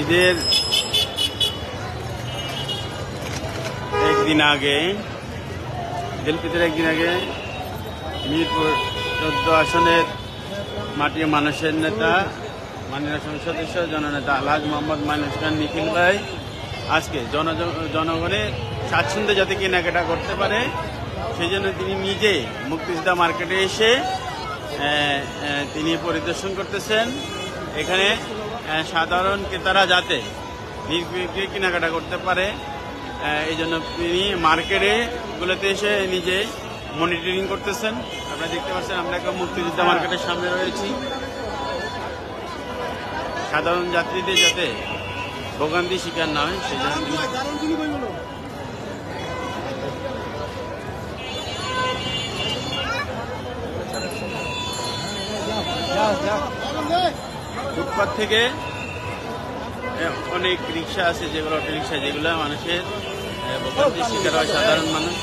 ঈদের একদিন আগে ঈদের ফিতর একদিন আগে মিরপুর চোদ্দ আসনের মাটির মানুষের নেতা, মাননীয় সংসদ সদস্য, জননেতা আলহাজ মোহাম্মদ মানুষ খান নিখিল ভাই। আজকে জনগণের স্বাচ্ছন্দ্যে যাতে কেনাকাটা করতে পারে সেই জন্য তিনি নিজে মুক্তিযোদ্ধা মার্কেটে এসে তিনি পরিদর্শন করতেছেন। এখানে সাধারণ ক্রেতারা যাতে নির্বিঘ্নে কেনাকাটা করতে পারে এই জন্য তিনি মার্কেটে গুলোতে এসে নিজে মনিটরিং করতেছেন। আপনারা দেখতে পাচ্ছেন, আমরা একটা মুক্তিযোদ্ধা মার্কেটের সামনে রয়েছি। সাধারণ যাত্রীদের যাতে ভোগান্তি শিকার না হয় সেই জন্য ফুটপাথ থেকে অনেক রিক্সা আছে যেগুলো অটো রিক্সা যেগুলো মানুষের ভোগান্তির শিকার হয় সাধারণ মানুষ।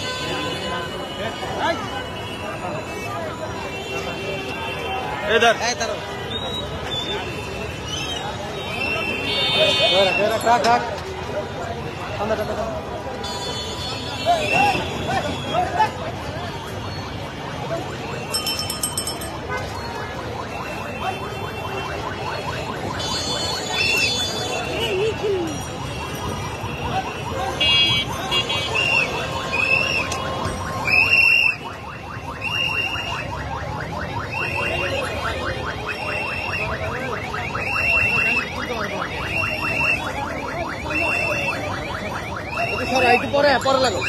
सर आइतु पर पर लागो